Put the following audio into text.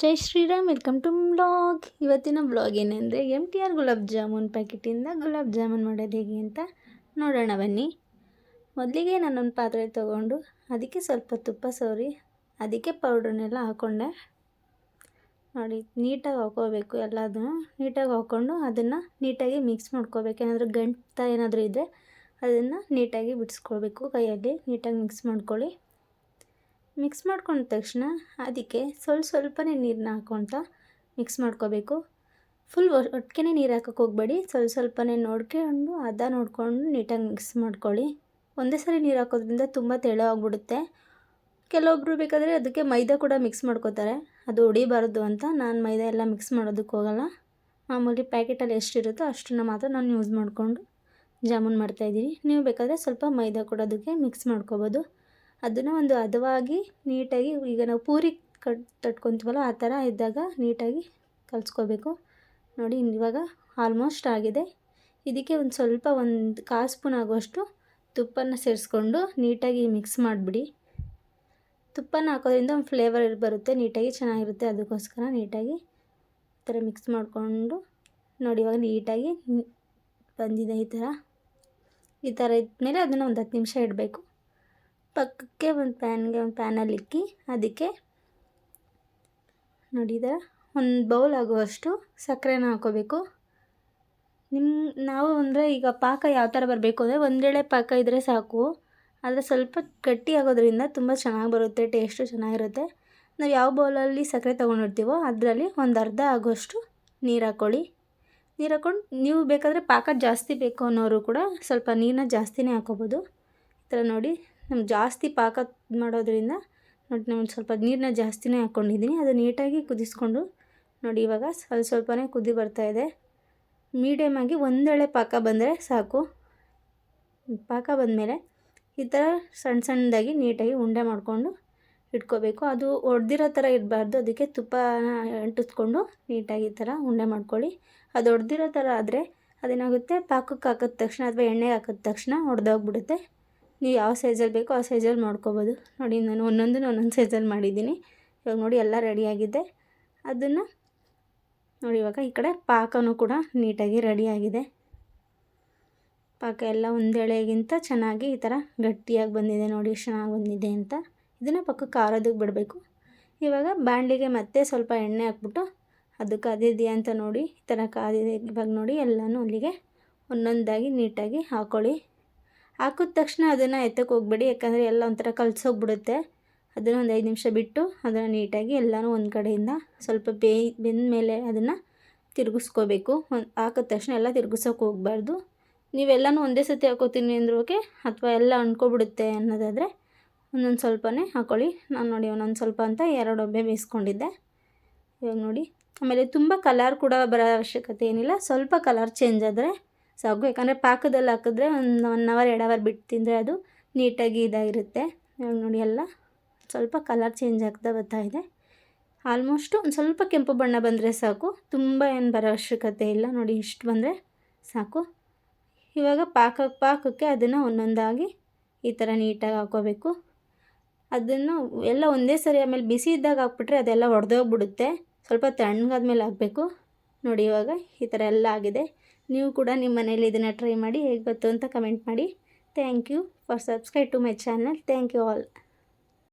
Jai Shriram, welcome to blog ಇವತ್ತಿನ blog ಏನಂದರೆ M T R gulab jamun ಪ್ಯಾಕೆಟಿಂದ gulab jamun ಮಾಡೋದು ಹೇಗೆ ಅಂತ ನೋಡೋಣ ಬನ್ನಿ. ಮೊದಲಿಗೆ ನಾನೊಂದು ಪಾತ್ರೆ ತೊಗೊಂಡು ಅದಕ್ಕೆ ಸ್ವಲ್ಪ ತುಪ್ಪ ಸೋರಿ, ಅದಕ್ಕೆ ಪೌಡ್ರನ್ನೆಲ್ಲ ಹಾಕ್ಕೊಂಡೆ ನೋಡಿ, ನೀಟಾಗಿ ಹಾಕೋಬೇಕು ಎಲ್ಲದನ್ನು ನೀಟಾಗಿ ಹಾಕ್ಕೊಂಡು ಅದನ್ನು ನೀಟಾಗಿ ಮಿಕ್ಸ್ ಮಾಡ್ಕೋಬೇಕು. ಏನಾದರೂ ಗಂಟ ಏನಾದರೂ ಇದ್ದರೆ ಅದನ್ನು ನೀಟಾಗಿ ಬಿಡಿಸ್ಕೊಳ್ಬೇಕು ಕೈಯಲ್ಲಿ. ನೀಟಾಗಿ ಮಿಕ್ಸ್ ಮಾಡ್ಕೊಳ್ಳಿ. ಮಿಕ್ಸ್ ಮಾಡ್ಕೊಂಡ ತಕ್ಷಣ ಅದಕ್ಕೆ ಸ್ವಲ್ಪ ಸ್ವಲ್ಪನೇ ನೀರನ್ನ ಹಾಕ್ಕೊತ ಮಿಕ್ಸ್ ಮಾಡ್ಕೋಬೇಕು. ಫುಲ್ ಒಟ್ಟಿಗೆ ನೀರು ಹಾಕೋಕೆ ಹೋಗಬೇಡಿ. ಸ್ವಲ್ಪ ಸ್ವಲ್ಪನೇ ನೋಡ್ಕೊಂಡು ಅದ ನೋಡಿಕೊಂಡು ನೀಟಾಗಿ ಮಿಕ್ಸ್ ಮಾಡ್ಕೊಳ್ಳಿ. ಒಂದೇ ಸರಿ ನೀರು ಹಾಕೋದ್ರಿಂದ ತುಂಬ ತೆಳು ಆಗಿಬಿಡುತ್ತೆ. ಕೆಲವೊಬ್ಬರು ಬೇಕಾದರೆ ಅದಕ್ಕೆ ಮೈದಾ ಕೂಡ ಮಿಕ್ಸ್ ಮಾಡ್ಕೋತಾರೆ. ಅದು ಹೊಡಿಬಾರ್ದು ಅಂತ ನಾನು ಮೈದಾ ಎಲ್ಲ ಮಿಕ್ಸ್ ಮಾಡೋದಕ್ಕೆ ಹೋಗಲ್ಲ. ಮಾಮೂಲಿ ಪ್ಯಾಕೆಟಲ್ಲಿ ಎಷ್ಟಿರುತ್ತೋ ಅಷ್ಟನ್ನು ಮಾತ್ರ ನಾನು ಯೂಸ್ ಮಾಡಿಕೊಂಡು ಜಾಮೂನ್ ಮಾಡ್ತಾಯಿದ್ದೀನಿ ನೀವು ಬೇಕಾದರೆ ಸ್ವಲ್ಪ ಮೈದಾ ಕೂಡ ಅದಕ್ಕೆ ಮಿಕ್ಸ್ ಮಾಡ್ಕೋಬೋದು. ಅದನ್ನು ಒಂದು ಹದವಾಗಿ ನೀಟಾಗಿ ಈಗ ನಾವು ಪೂರಿ ಕಟ್ ತಟ್ಕೊತೀವಲ್ಲ ಆ ಥರ ಇದ್ದಾಗ ನೀಟಾಗಿ ಕಲಿಸ್ಕೋಬೇಕು. ನೋಡಿ, ಇವಾಗ ಆಲ್ಮೋಸ್ಟ್ ಆಗಿದೆ. ಇದಕ್ಕೆ ಒಂದು ಸ್ವಲ್ಪ ಒಂದು ಕಾಲು ಸ್ಪೂನ್ ಆಗುವಷ್ಟು ತುಪ್ಪನ ಸೇರಿಸ್ಕೊಂಡು ನೀಟಾಗಿ ಮಿಕ್ಸ್ ಮಾಡಿಬಿಡಿ. ತುಪ್ಪನ ಹಾಕೋದ್ರಿಂದ ಒಂದು ಫ್ಲೇವರ್ ಬರುತ್ತೆ, ನೀಟಾಗಿ ಚೆನ್ನಾಗಿರುತ್ತೆ. ಅದಕ್ಕೋಸ್ಕರ ನೀಟಾಗಿ ಈ ಥರ ಮಿಕ್ಸ್ ಮಾಡಿಕೊಂಡು ನೋಡಿ, ಇವಾಗ ನೀಟಾಗಿ ಬಂದಿದೆ ಈ ಥರ. ಈ ಥರ ಇದ್ಮೇಲೆ ಅದನ್ನು ಒಂದು ಹತ್ತು ನಿಮಿಷ ಇಡಬೇಕು. ಪಕ್ಕಕ್ಕೆ ಒಂದು ಪ್ಯಾನ್ಗೆ ಒಂದು ಪ್ಯಾನಲ್ಲಿ ಇಕ್ಕಿ, ಅದಕ್ಕೆ ನೋಡಿ ಒಂದು ಬೌಲ್ ಆಗುವಷ್ಟು ಸಕ್ಕರೆನ ಹಾಕೋಬೇಕು. ನಿಮ್ಮ ನಾವು ಅಂದರೆ ಈಗ ಪಾಕ ಯಾವ ಥರ ಬರಬೇಕು ಅಂದರೆ ಒಂದೇಳೆ ಪಾಕ ಇದ್ದರೆ ಸಾಕು. ಆದರೆ ಸ್ವಲ್ಪ ಗಟ್ಟಿ ಆಗೋದ್ರಿಂದ ತುಂಬ ಚೆನ್ನಾಗಿ ಬರುತ್ತೆ, ಟೇಸ್ಟು ಚೆನ್ನಾಗಿರುತ್ತೆ. ನಾವು ಯಾವ ಬೌಲಲ್ಲಿ ಸಕ್ಕರೆ ತೊಗೊಂಡಿರ್ತೀವೋ ಅದರಲ್ಲಿ ಒಂದು ಅರ್ಧ ಆಗುವಷ್ಟು ನೀರು ಹಾಕ್ಕೊಳ್ಳಿ. ನೀರು ಹಾಕ್ಕೊಂಡು ನೀವು ಬೇಕಾದರೆ ಪಾಕ ಜಾಸ್ತಿ ಬೇಕು ಅನ್ನೋರು ಕೂಡ ಸ್ವಲ್ಪ ನೀರನ್ನ ಜಾಸ್ತಿನೇ ಹಾಕೋಬೋದು ಈ ಥರ ನೋಡಿ ನಮ್ಗೆ ಜಾಸ್ತಿ ಪಾಕ ಮಾಡೋದ್ರಿಂದ ನೋಡಿ ನಾನು ಸ್ವಲ್ಪ ನೀರನ್ನ ಜಾಸ್ತಿನೇ ಹಾಕ್ಕೊಂಡಿದ್ದೀನಿ. ಅದು ನೀಟಾಗಿ ಕುದಿಸ್ಕೊಂಡು ನೋಡಿ ಇವಾಗ ಸ್ವಲ್ಪ ಸ್ವಲ್ಪನೇ ಕುದಿ మీడియం ಆಗಿ ಒಂದೆಳೆ ಪಾಕ ಬಂದರೆ ಸಾಕು. ಪಾಕ ಬಂದಮೇಲೆ ಈ ಥರ ಸಣ್ಣ ಸಣ್ಣದಾಗಿ ನೀಟಾಗಿ ಉಂಡೆ ಮಾಡಿಕೊಂಡು ಇಟ್ಕೋಬೇಕು. ಅದು ಒಡೆದಿರೋ ಥರ ಇರಬಾರ್ದು. ಅದಕ್ಕೆ ತುಪ್ಪನ ಅಂಟಿಸ್ಕೊಂಡು ನೀಟಾಗಿ ಈ ಥರ ಉಂಡೆ ಮಾಡ್ಕೊಳ್ಳಿ. ಅದು ಒಡೆದಿರೋ ಥರ ಆದರೆ ಅದೇನಾಗುತ್ತೆ? ಪಾಕಕ್ಕೆ ಹಾಕಿದ ತಕ್ಷಣ ಅಥವಾ ಎಣ್ಣೆಗೆ ಹಾಕಿದ ತಕ್ಷಣ ಒಡೆದೋಗ್ಬಿಡುತ್ತೆ. ನೀವು ಯಾವ ಸೈಜಲ್ಲಿ ಬೇಕೋ ಆ ಸೈಜಲ್ಲಿ ಮಾಡ್ಕೋಬೋದು. ನೋಡಿ, ನಾನು ಒಂದೊಂದನ್ನು ಒಂದೊಂದು ಸೈಜಲ್ಲಿ ಮಾಡಿದ್ದೀನಿ. ಇವಾಗ ನೋಡಿ ಎಲ್ಲ ರೆಡಿಯಾಗಿದೆ ಅದನ್ನು ನೋಡಿ, ಇವಾಗ ಈ ಕಡೆ ಪಾಕನೂ ಕೂಡ ನೀಟಾಗಿ ರೆಡಿಯಾಗಿದೆ ಪಾಕ ಎಲ್ಲ ಒಂದೆಳೆಗಿಂತ ಚೆನ್ನಾಗಿ ಈ ಥರ ಗಟ್ಟಿಯಾಗಿ ಬಂದಿದೆ ನೋಡಿ ಚೆನ್ನಾಗಿ ಬಂದಿದೆ ಅಂತ. ಇದನ್ನು ಪಕ್ಕ ಖಾರದಕ್ಕೆ ಬಿಡಬೇಕು. ಇವಾಗ ಬಾಣಲಿಗೆ ಮತ್ತೆ ಸ್ವಲ್ಪ ಎಣ್ಣೆ ಹಾಕ್ಬಿಟ್ಟು ಅದು ಕಾದಿದೆಯಾ ಅಂತ ನೋಡಿ, ಈ ಥರ ಕಾದಿದೆ ಇವಾಗ ನೋಡಿ ಎಲ್ಲನೂ ಅಲ್ಲಿಗೆ ಒಂದೊಂದಾಗಿ ನೀಟಾಗಿ ಹಾಕ್ಕೊಳ್ಳಿ ಹಾಕಿದ ತಕ್ಷಣ ಅದನ್ನು ಎತ್ತಕ್ಕೆ ಹೋಗ್ಬೇಡಿ, ಯಾಕಂದರೆ ಎಲ್ಲ ಒಂಥರ ಕಲಸೋಗ್ಬಿಡುತ್ತೆ. ಅದನ್ನು ಒಂದು ಐದು ನಿಮಿಷ ಬಿಟ್ಟು ಅದನ್ನು ನೀಟಾಗಿ ಎಲ್ಲನೂ ಒಂದು ಕಡೆಯಿಂದ ಸ್ವಲ್ಪ ಬೇಯ್ ಬೆಂದ ಮೇಲೆ ಅದನ್ನು ತಿರುಗಿಸ್ಕೋಬೇಕು. ಒಂದು ಹಾಕಿದ ತಕ್ಷಣ ಎಲ್ಲ ತಿರುಗಿಸೋಕೆ ಹೋಗಬಾರ್ದು. ನೀವೆಲ್ಲನೂ ಒಂದೇ ಸತಿ ಹಾಕೋತೀನಿ ಓಕೆ ಅಥವಾ ಎಲ್ಲ ಅಂದ್ಕೊಬಿಡುತ್ತೆ ಅನ್ನೋದಾದರೆ ಒಂದೊಂದು ಸ್ವಲ್ಪನೇ ಹಾಕ್ಕೊಳ್ಳಿ ನಾನು ನೋಡಿ ಒಂದೊಂದು ಸ್ವಲ್ಪ ಅಂತ ಎರಡು ಒಬ್ಬೆ ಬೇಯಿಸ್ಕೊಂಡಿದ್ದೆ. ಇವಾಗ ನೋಡಿ. ಆಮೇಲೆ ತುಂಬ ಕಲರ್ ಕೂಡ ಬರೋ ಅವಶ್ಯಕತೆ ಏನಿಲ್ಲ. ಸ್ವಲ್ಪ ಕಲರ್ ಚೇಂಜ್ ಆದರೆ ಸಾಕು ಯಾಕಂದರೆ ಪಾಕದಲ್ಲಿ ಹಾಕಿದ್ರೆ ಒಂದು ಒನ್ ಅವರ್ ಎರಡು ಅವರ್ ಬಿಟ್ಟು ತಿಂದರೆ ಅದು ನೀಟಾಗಿ ಇದಾಗಿರುತ್ತೆ. ನೋಡಿ ಎಲ್ಲ ಸ್ವಲ್ಪ ಕಲರ್ ಚೇಂಜ್ ಆಗ್ತಾ ಬರ್ತಾ ಇದೆ. ಆಲ್ಮೋಸ್ಟು ಒಂದು ಸ್ವಲ್ಪ ಕೆಂಪು ಬಣ್ಣ ಬಂದರೆ ಸಾಕು. ತುಂಬ ಏನು ಬರೋ ಅವಶ್ಯಕತೆ ಇಲ್ಲ. ನೋಡಿ ಇಷ್ಟು ಬಂದರೆ ಸಾಕು. ಇವಾಗ ಪಾಕ, ಪಾಕಕ್ಕೆ ಅದನ್ನು ಒಂದೊಂದಾಗಿ ಈ ಥರ ನೀಟಾಗಿ ಹಾಕೋಬೇಕು. ಅದನ್ನು ಎಲ್ಲ ಒಂದೇ ಸರಿ ಆಮೇಲೆ ಬಿಸಿ ಇದ್ದಾಗ ಹಾಕ್ಬಿಟ್ರೆ ಅದೆಲ್ಲ ಒಡೆದೋಗ್ಬಿಡುತ್ತೆ. ಸ್ವಲ್ಪ ತಣ್ಣಗಾದ್ಮೇಲೆ ಹಾಕಬೇಕು. ನೋಡಿ ಇವಾಗ ಈ ಥರ ಎಲ್ಲ ಆಗಿದೆ. ನೀವು ಕೂಡ ನಿಮ್ಮ ಮನೇಲಿ ಇದನ್ನು ಟ್ರೈ ಮಾಡಿ ಹೇಗೆ ಗೊತ್ತು ಅಂತ ಕಮೆಂಟ್ ಮಾಡಿ. Thank you for subscribe to my channel thank you all